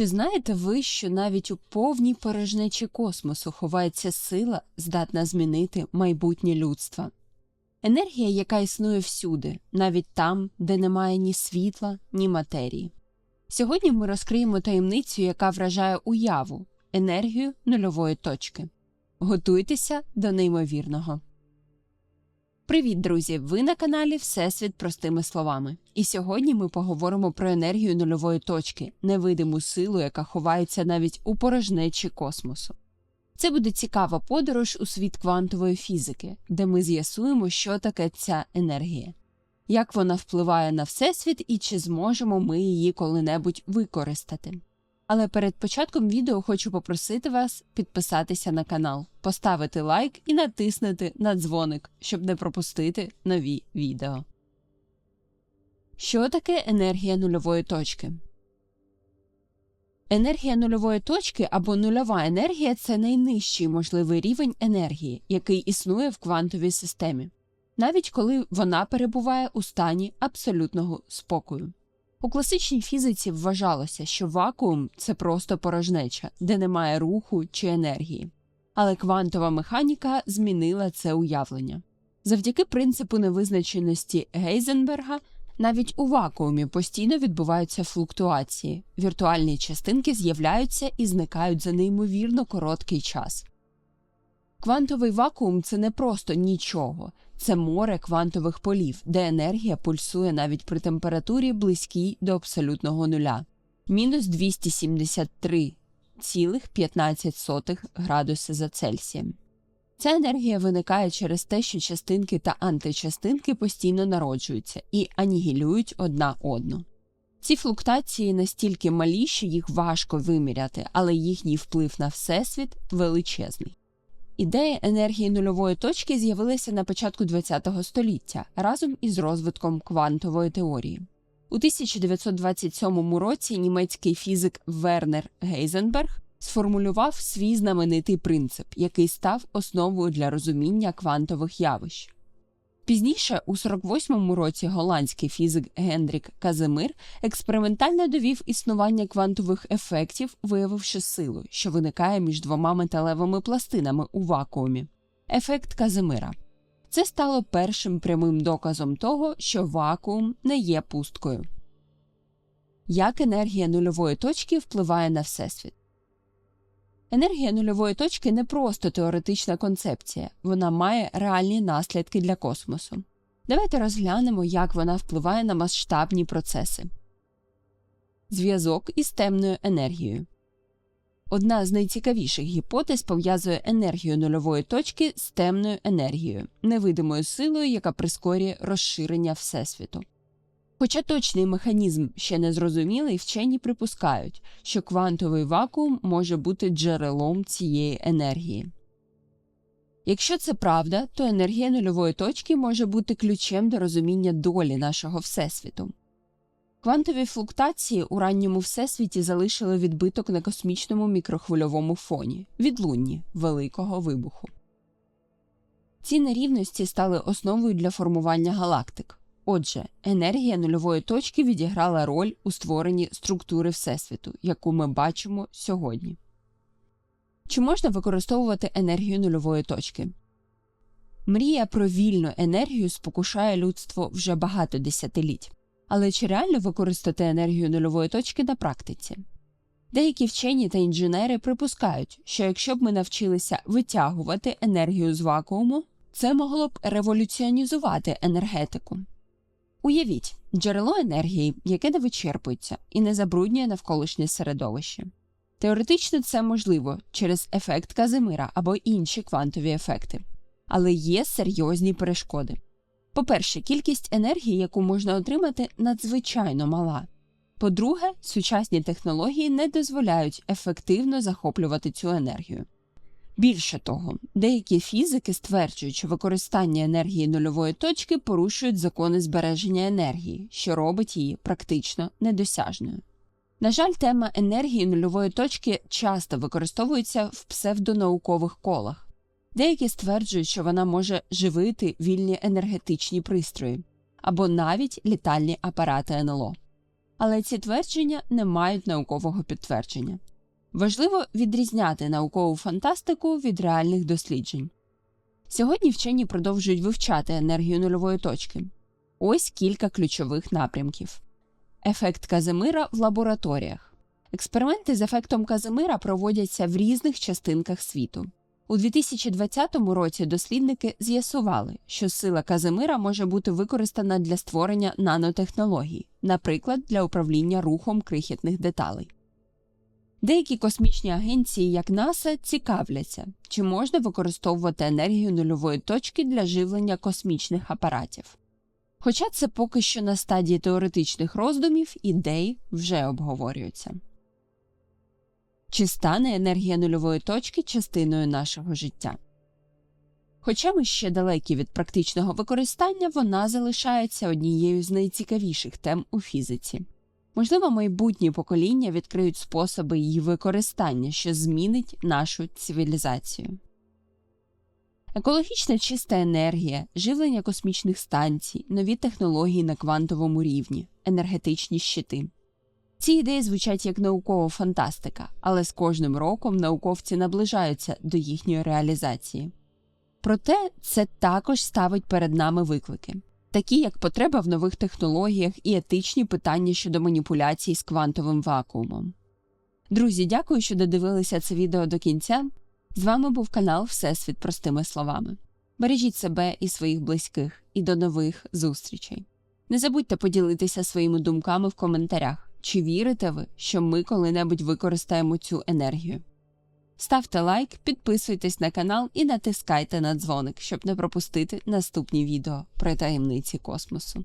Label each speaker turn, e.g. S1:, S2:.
S1: Чи знаєте ви, що навіть у повній порожнечі космосу ховається сила, здатна змінити майбутнє людства? Енергія, яка існує всюди, навіть там, де немає ні світла, ні матерії. Сьогодні ми розкриємо таємницю, яка вражає уяву енергію нульової точки. Готуйтеся до неймовірного. Привіт, друзі! Ви на каналі Всесвіт простими словами. І сьогодні ми поговоримо про енергію нульової точки, невидиму силу, яка ховається навіть у порожнечі космосу. Це буде цікава подорож у світ квантової фізики, де ми з'ясуємо, що таке ця енергія, як вона впливає на всесвіт і чи зможемо ми її коли-небудь використати. Але перед початком відео хочу попросити вас підписатися на канал, поставити лайк і натиснути на дзвоник, щоб не пропустити нові відео. Що таке енергія нульової точки? Енергія нульової точки або нульова енергія це найнижчий можливий рівень енергії, який існує в квантовій системі, навіть коли вона перебуває у стані абсолютного спокою. У класичній фізиці вважалося, що вакуум це просто порожнеча, де немає руху чи енергії. Але квантова механіка змінила це уявлення. Завдяки принципу невизначеності Гейзенберга навіть у вакуумі постійно відбуваються флуктуації, віртуальні частинки з'являються і зникають за неймовірно короткий час. Квантовий вакуум це не просто нічого, це море квантових полів, де енергія пульсує навіть при температурі близькій до абсолютного нуля мінус 273,15 градуси за Цельсієм. Ця енергія виникає через те, що частинки та античастинки постійно народжуються і анігілюють одна одну. Ці флуктації настільки малі, що їх важко виміряти, але їхній вплив на всесвіт величезний. Ідея енергії нульової точки з'явилася на початку ХХ століття разом із розвитком квантової теорії. У 1927 році німецький фізик Вернер Гейзенберг сформулював свій знаменитий принцип, який став основою для розуміння квантових явищ. Пізніше, у 48-му році, голландський фізик Гендрік Казимир експериментально довів існування квантових ефектів, виявивши силу, що виникає між двома металевими пластинами у вакуумі. Ефект Казимира. Це стало першим прямим доказом того, що вакуум не є пусткою. Як енергія нульової точки впливає на всесвіт? Енергія нульової точки не просто теоретична концепція, вона має реальні наслідки для космосу. Давайте розглянемо, як вона впливає на масштабні процеси. Зв'язок із темною енергією. Одна з найцікавіших гіпотез пов'язує енергію нульової точки з темною енергією, невидимою силою, яка прискорює розширення Всесвіту. Хоча точний механізм ще не зрозумілий, вчені припускають, що квантовий вакуум може бути джерелом цієї енергії. Якщо це правда, то енергія нульової точки може бути ключем до розуміння долі нашого Всесвіту. Квантові флуктації у ранньому всесвіті залишили відбиток на космічному мікрохвильовому фоні відлунні Великого вибуху. Ці нерівності стали основою для формування галактик. Отже, енергія нульової точки відіграла роль у створенні структури Всесвіту, яку ми бачимо сьогодні. Чи можна використовувати енергію нульової точки? Мрія про вільну енергію спокушає людство вже багато десятиліть. Але чи реально використати енергію нульової точки на практиці? Деякі вчені та інженери припускають, що якщо б ми навчилися витягувати енергію з вакууму, це могло б революціонізувати енергетику. Уявіть джерело енергії, яке не вичерпується і не забруднює навколишнє середовище. Теоретично це можливо через ефект Казимира або інші квантові ефекти, але є серйозні перешкоди. По-перше, кількість енергії, яку можна отримати, надзвичайно мала. По-друге, сучасні технології не дозволяють ефективно захоплювати цю енергію. Більше того, деякі фізики стверджують, що використання енергії нульової точки порушують закони збереження енергії, що робить її практично недосяжною. На жаль, тема енергії нульової точки часто використовується в псевдонаукових колах. Деякі стверджують, що вона може живити вільні енергетичні пристрої або навіть літальні апарати НЛО. але ці твердження не мають наукового підтвердження. Важливо відрізняти наукову фантастику від реальних досліджень. Сьогодні вчені продовжують вивчати енергію нульової точки. Ось кілька ключових напрямків: ефект Казимира в лабораторіях. Експерименти з ефектом Казимира проводяться в різних частинках світу. У 2020 році дослідники з'ясували, що сила Казимира може бути використана для створення нанотехнологій, наприклад, для управління рухом крихітних деталей. Деякі космічні агенції, як НАСА, цікавляться, чи можна використовувати енергію нульової точки для живлення космічних апаратів. Хоча це поки що на стадії теоретичних роздумів, ідей вже обговорюються. Чи стане енергія нульової точки частиною нашого життя? Хоча ми ще далекі від практичного використання, вона залишається однією з найцікавіших тем у фізиці. Можливо, майбутні покоління відкриють способи її використання, що змінить нашу цивілізацію. Екологічна чиста енергія, живлення космічних станцій, нові технології на квантовому рівні, енергетичні щити. Ці ідеї звучать як наукова фантастика, але з кожним роком науковці наближаються до їхньої реалізації. Проте це також ставить перед нами виклики, такі як потреба в нових технологіях і етичні питання щодо маніпуляцій з квантовим вакуумом. Друзі, дякую, що додивилися це відео до кінця. З вами був канал Всесвіт простими словами. Бережіть себе і своїх близьких, і до нових зустрічей. Не забудьте поділитися своїми думками в коментарях. Чи вірите ви, що ми коли-небудь використаємо цю енергію? Ставте лайк, підписуйтесь на канал і натискайте на дзвоник, щоб не пропустити наступні відео про таємниці космосу.